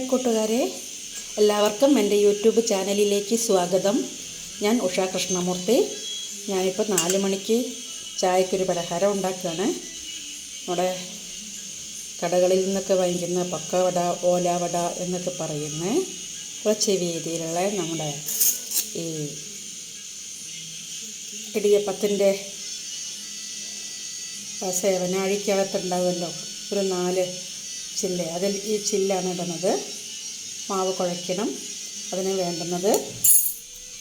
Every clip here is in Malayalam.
ഹായ് കൂട്ടുകാരെ എല്ലാവർക്കും എന്റെ യൂട്യൂബ് ചാനലിലേക്ക് സ്വാഗതം. ഞാൻ ഉഷാ കൃഷ്ണമൂർത്തി. ഞാനിപ്പോൾ നാല് മണിക്ക് ചായക്കൊരു പലഹാരം ഉണ്ടാക്കുകയാണ്. നമ്മുടെ കടകളിൽ നിന്നൊക്കെ വാങ്ങിക്കുന്ന പക്കവട ഓലാവട എന്നൊക്കെ പറയുന്ന കുറച്ച് രീതിയിലുള്ള നമ്മുടെ ഈ ഇടിയപ്പത്തിന്റെ സേവനാഴിക്കകത്തുണ്ടാവുമല്ലോ ഒരു നാല് ചില്ല് അതിൽ ഈ ചില്ലാണ് ഇടുന്നത്. മാവ് കുഴയ്ക്കണം. അതിന് വേണ്ടുന്നത്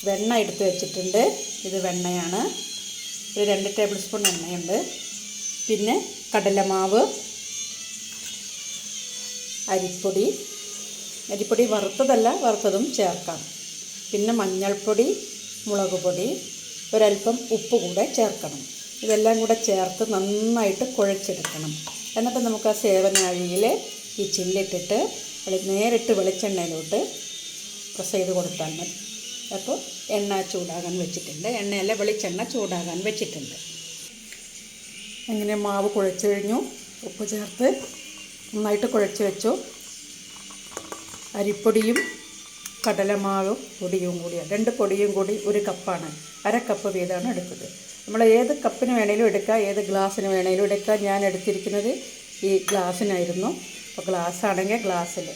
വെണ്ണ എടുത്ത് വെച്ചിട്ടുണ്ട്. ഇത് വെണ്ണയാണ്. ഒരു രണ്ട് ടേബിൾ സ്പൂൺ എണ്ണയുണ്ട്. പിന്നെ കടലമാവ് അരിപ്പൊടി. അരിപ്പൊടി വറുത്തതല്ല വറുത്തതും ചേർക്കാം. പിന്നെ മഞ്ഞൾപ്പൊടി മുളക് പൊടി ഒരല്പം ഉപ്പ് കൂടെ ചേർക്കണം. ഇതെല്ലാം കൂടെ ചേർത്ത് നന്നായിട്ട് കുഴച്ചെടുക്കണം. എന്നിട്ട് നമുക്ക് ആ സേവനാഴിയിൽ ഈ ചില്ലിട്ടിട്ട് നേരിട്ട് വെളിച്ചെണ്ണയിലോട്ട് പ്രസ് ചെയ്ത് കൊടുത്താൽ മതി. അപ്പോൾ എണ്ണ ചൂടാകാൻ വെച്ചിട്ടുണ്ട്. എണ്ണയല്ല വെളിച്ചെണ്ണ ചൂടാകാൻ വെച്ചിട്ടുണ്ട്. അങ്ങനെ മാവ് കുഴച്ച് കഴിഞ്ഞു. ഉപ്പ് ചേർത്ത് നന്നായിട്ട് കുഴച്ച് വെച്ചു. അരിപ്പൊടിയും കടലമാവും പൊടിയും കൂടിയാണ്. രണ്ട് പൊടിയും കൂടി ഒരു കപ്പാണ്. അര കപ്പ് വീതമാണ് എടുത്തത്. നമ്മൾ ഏത് കപ്പിന് വേണേലും എടുക്കാം. ഏത് ഗ്ലാസ്സിന് വേണേലും എടുക്കാം. ഞാൻ എടുത്തിരിക്കുന്നത് ഈ ഗ്ലാസ്സിനായിരുന്നു. അപ്പോൾ ഗ്ലാസ് ആണെങ്കിൽ ഗ്ലാസ്സിൽ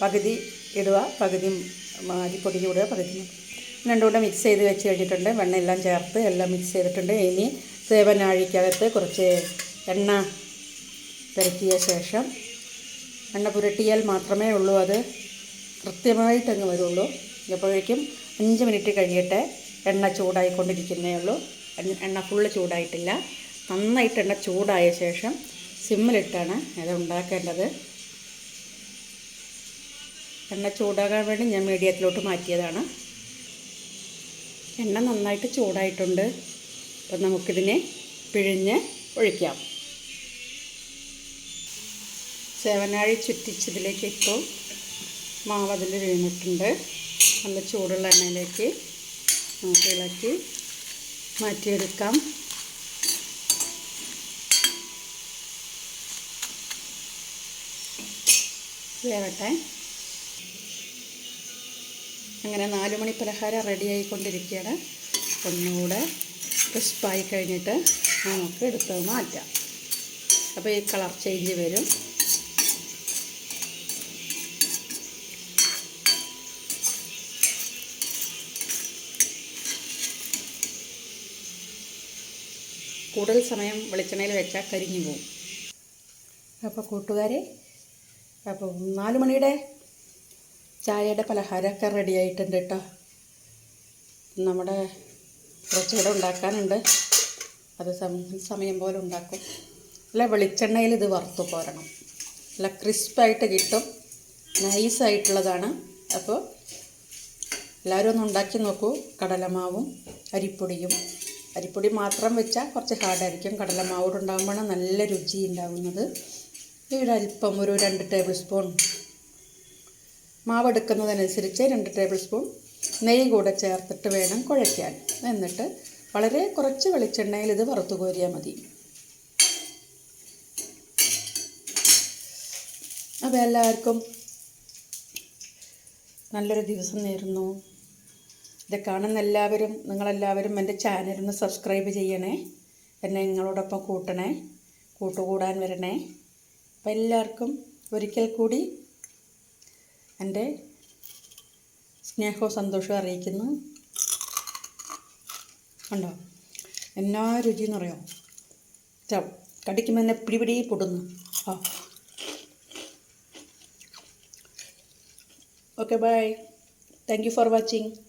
പകുതി ഇടുക പകുതി അരിപ്പൊടി ഇടുക പകുതി രണ്ടും കൂടെ മിക്സ് ചെയ്ത് വെച്ച് കഴിഞ്ഞിട്ടുണ്ട്. വെണ്ണയെല്ലാം ചേർത്ത് എല്ലാം മിക്സ് ചെയ്തിട്ടുണ്ട്. ഇനി സേവനാഴിക്കകത്ത് കുറച്ച് എണ്ണ പുരട്ടിയ ശേഷം എണ്ണ പുരട്ടിയാൽ മാത്രമേ ഉള്ളൂ അത്. കൃത്യമായിട്ട് അങ്ങ് വരുള്ളൂ. അപ്പോഴേക്കും അഞ്ച് മിനിറ്റ് കഴിയട്ടെ എണ്ണ ചൂടായിക്കൊണ്ടിരിക്കുന്നേ ഉള്ളൂ. എണ്ണ- ഫുള്ള് ചൂടായിട്ടില്ല. നന്നായിട്ട് എണ്ണ ചൂടായ ശേഷം സിമ്മിലിട്ടാണ് ഇത് ഉണ്ടാക്കേണ്ടത്. എണ്ണ ചൂടാകാൻ വേണ്ടി ഞാൻ മീഡിയത്തിലോട്ട് മാറ്റിയതാണ്. എണ്ണ നന്നായിട്ട് ചൂടായിട്ടുണ്ട്. അപ്പം നമുക്കിതിനെ പിഴിഞ്ഞ് ഒഴിക്കാം. ചേവനാഴി ചുറ്റിച്ചതിലേക്ക് ഇട്ടു. മാവ് അതിൽ വീണിട്ടുണ്ട്. നല്ല ചൂടുള്ള എണ്ണയിലേക്ക് നമുക്ക് ഇളക്കി മാറ്റിയെടുക്കാം. വേവട്ടെ. അങ്ങനെ നാല് മണി പലഹാരം റെഡിയായിക്കൊണ്ടിരിക്കുകയാണ് ഒന്നുകൂടെ ക്രിസ്പായി കഴിഞ്ഞിട്ട് നമുക്ക് എടുത്ത് മാറ്റാം. അപ്പോൾ ഈ കളർ ചേഞ്ച് വരും. കൂടുതൽ സമയം വെളിച്ചെണ്ണയിൽ വെച്ചാൽ കരിഞ്ഞു പോകും അപ്പോൾ കൂട്ടുകാരെ അപ്പോൾ നാല് മണിയുടെ ചായയുടെ പലഹാരമൊക്കെ റെഡി ആയിട്ടുണ്ട് കേട്ടോ നമ്മുടെ കുറച്ചുകൂടെ ഉണ്ടാക്കാനുണ്ട്. അത് സമയം പോലെ ഉണ്ടാക്കും. അല്ല വെളിച്ചെണ്ണയിൽ ഇത് വറുത്ത് പോരണം. അല്ല ക്രിസ്പായിട്ട് കിട്ടും. നൈസായിട്ടുള്ളതാണ്. അപ്പോൾ എല്ലാവരും ഒന്ന് ഉണ്ടാക്കി നോക്കൂ. കടലമാവും അരിപ്പൊടിയും അരിപ്പൊടി മാത്രം വെച്ചാൽ കുറച്ച് ഹാർഡായിരിക്കും കടലമാവോട് ഉണ്ടാകുമ്പോഴാണ് നല്ല രുചി ഉണ്ടാകുന്നത്. ഇവിടെ അല്പം ഒരു രണ്ട് ടേബിൾ സ്പൂൺ മാവ് എടുക്കുന്നതനുസരിച്ച് രണ്ട് ടേബിൾ സ്പൂൺ നെയ്യ് കൂടെ ചേർത്തിട്ട് വേണം കുഴയ്ക്കാൻ. എന്നിട്ട് വളരെ കുറച്ച് വെളിച്ചെണ്ണയിൽ ഇത് വറുത്തു കോരിയാൽ മതി. അപ്പോൾ എല്ലാവർക്കും നല്ലൊരു ദിവസം നേരുന്നു. ഇത് കാണുന്ന എല്ലാവരും നിങ്ങളെല്ലാവരും എന്റെ ചാനലിന് സബ്സ്ക്രൈബ് ചെയ്യണേ. എന്നെ നിങ്ങളോടൊപ്പം കൂട്ടണേ. കൂട്ടുകൂടാൻ വരണേ. അപ്പം എല്ലാവർക്കും ഒരിക്കൽ കൂടി എന്റെ സ്നേഹവും സന്തോഷവും അറിയിക്കുന്നു. ഉണ്ടോ എന്നാ രുചി എന്ന് പറയാം ച കടിക്കുമ്പോൾ പിടി പിടി പൊടുന്നു ആ. Okay bye. Thank you for watching.